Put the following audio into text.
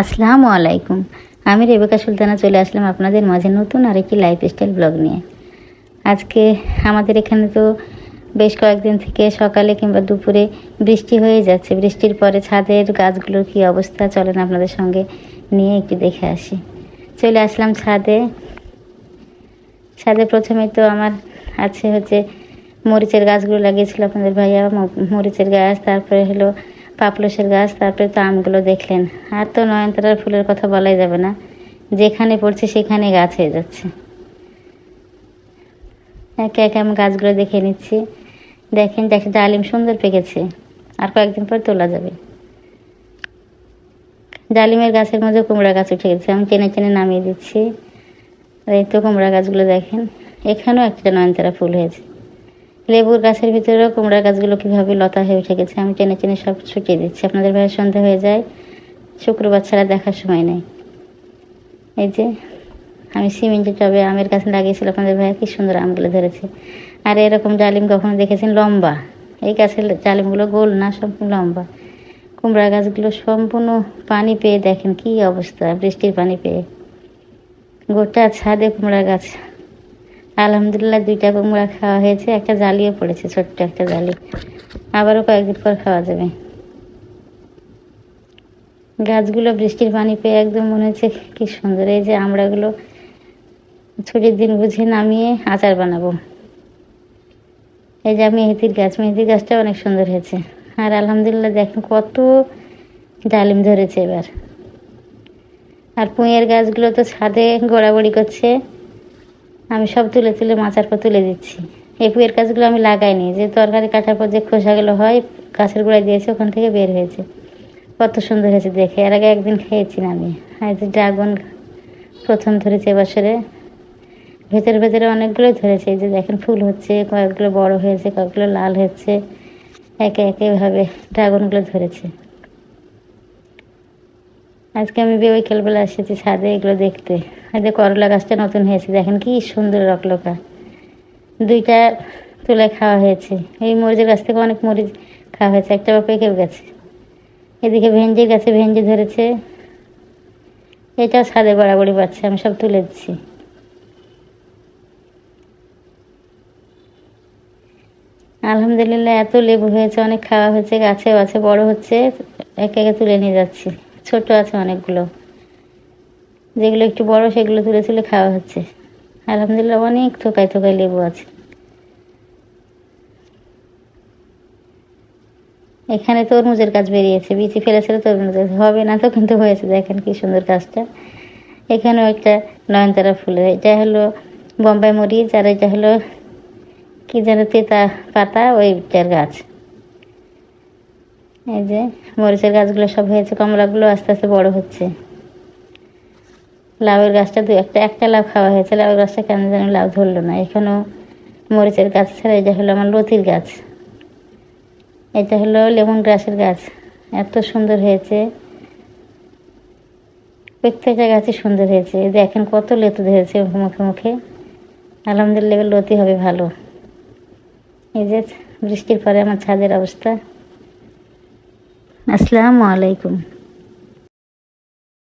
আসসালামু আলাইকুম। আমি রেবেকা সুলতানা, চলে আসলাম আপনাদের মাঝে নতুন আরেকটি লাইফ স্টাইল ব্লগ নিয়ে। আজকে আমাদের এখানে তো বেশ কয়েকদিন থেকে সকালে কিংবা দুপুরে বৃষ্টি হয়ে যাচ্ছে। বৃষ্টির পরে ছাদের গাছগুলোর কী অবস্থা চলেন আপনাদের সঙ্গে নিয়ে একটু দেখে আসি। চলে আসলাম ছাদে। ছাদে প্রথমে তো আমার আছে হচ্ছে মরিচের গাছগুলো লাগিয়েছিল আপনাদের ভাইয়া মরিচের গাছ, তারপরে হলো পাপলসের গাছ, তারপরে তো আমগুলো দেখলেন। আর তো নয়নতারার ফুলের কথা বলাই যাবে না। যেখানে পড়ছে সেখানে গাছ হয়ে যাচ্ছে। একে একে আমি গাছগুলো দেখে নিচ্ছি। দেখেন দেখে ডালিম সুন্দর পেকেছে। আর কয়েকদিন পর তোলা যাবে। ডালিমের গাছের মধ্যে কুমড়া গাছ উঠে গেছে, আমি টেনে টেনে নামিয়ে দিচ্ছি। এই তো কুমড়া গাছগুলো দেখেন। এখানেও একটা নয়নতারা ফুল হয়েছে। লেবুর গাছের ভিতরেও কুমড়া গাছগুলো কীভাবে লতা হয়ে উঠে গেছে, আমি টেনে টেনে সব ছুটিয়ে দিচ্ছি। আপনাদের ভাইয়ের সন্ধ্যা হয়ে যায়, শুক্রবার ছাড়া দেখার সময় নেই। এই যে, আমি সিমেন্টের টবে আমের গাছ লাগিয়েছিলাম আপনাদের ভাইয়া কি সুন্দর আমগুলো ধরেছে। আর এরকম ডালিম কখনো দেখেছেন? লম্বা। এই গাছের ডালিমগুলো গোল না সম্পূর্ণ লম্বা। কুমড়া গাছগুলো সম্পূর্ণ পানি পেয়ে দেখেন কি অবস্থা, বৃষ্টির পানি পেয়ে। গোটা ছাদে কুমড়া গাছ। আলহামদুলিল্লাহ দুইটা কুমড়া খাওয়া হয়েছে, একটা জালিও পড়েছে, ছোট্ট একটা জালি। আবারও কয়েকদিন পর খাওয়া যাবে। গাছগুলো বৃষ্টির পানি পেয়ে একদম মনে হচ্ছে কি সুন্দর, এই যে আমড়াগুলো ছুটির দিন বুঝে নামিয়ে আচার বানাবো। এই যে আমি মেহেদির গাছ, মেহেদির গাছটা অনেক সুন্দর হয়েছে। আর আলহামদুলিল্লাহ দেখেন কত ডালিম ধরেছে এবার। আর পুঁয়ের গাছগুলো তো ছাদে গোড়াগড়ি করছে। আমি সব তুলে তুলে মাচার পর তুলে দিচ্ছি। এই পুঁয়ের গাছগুলো আমি লাগাইনি। যে তরকারি কাটার পর যে খোসাগুলো হয়, গাছের গোড়ায় দিয়েছে, ওখান থেকে বের হয়েছে। কত সুন্দর হয়েছে দেখে। এর আগে একদিন খেয়েছি না আমি। আর যে ড্রাগন প্রথম ধরেছে এবছরে। ভেতরে ভেতরে অনেকগুলোই ধরেছে। এই যে দেখেন, ফুল হচ্ছে, কয়েকগুলো বড় হয়েছে, কয়েকগুলো লাল হচ্ছে। একে একেভাবে ড্রাগনগুলো ধরেছে। আজকে আমি বিকেলবেলা এসেছি ছাদে, এগুলো দেখতে। যে করলা গাছটা নতুন হয়েছে, দেখেন কি সুন্দর রকলকা। দুইটা তুলে খাওয়া হয়েছে। এই মরিচের গাছ থেকে অনেক মরিচ খাওয়া হয়েছে, একটা বা পেকেও গেছে। এদিকে ভেন্ডির গাছে ভেন্ডি ধরেছে। এটাও ছাদে বাড়াবাড়ি পাচ্ছে, আমি সব তুলে দিচ্ছি। আলহামদুলিল্লাহ, এত লেবু হয়েছে, অনেক খাওয়া হয়েছে, গাছেও আছে, বড় হচ্ছে, একে একে তুলে নিয়ে যাচ্ছি। ছোট আছে অনেকগুলো। যেগুলো একটু বড়, সেগুলো তুলে তুলে খাওয়া হচ্ছে। আলহামদুলিল্লাহ অনেক থোকায় থোকায় লেবু আছে। এখানে তরমুজের গাছ বেরিয়েছে, বিচি ফেলেছিল তরমুজ হবে না তো, কিন্তু হয়েছে। দেখেন কি সুন্দর গাছটা। এখানেও একটা নয়নতারা ফুলের এটা হলো বোম্বাই মরিচ, আর এটা হলো কি যেন তেতা পাতা ওইটার গাছ। এই যে, মরিচের গাছগুলো সব হয়েছে, কমলাগুলো আস্তে আস্তে বড় হচ্ছে। লাউয়ের গাছটা দু একটা একটা লাউ খাওয়া হয়েছে, লাউয়ের গাছটা কেন যেন লাউ ধরলো না। এখানেও মরিচের গাছ ছাড়া এটা হলো আমার লতির গাছ। এটা হলো লেমন গ্রাসের গাছ। এত সুন্দর হয়েছে। প্রত্যেকটা গাছই সুন্দর হয়েছে। দেখেন কত লেতু ধরেছে মুখে মুখে। আলহামদুলিল্লাহ লতি হবে ভালো। এই যে, বৃষ্টির পরে আমার ছাদের অবস্থা। আসসালামু আলাইকুম।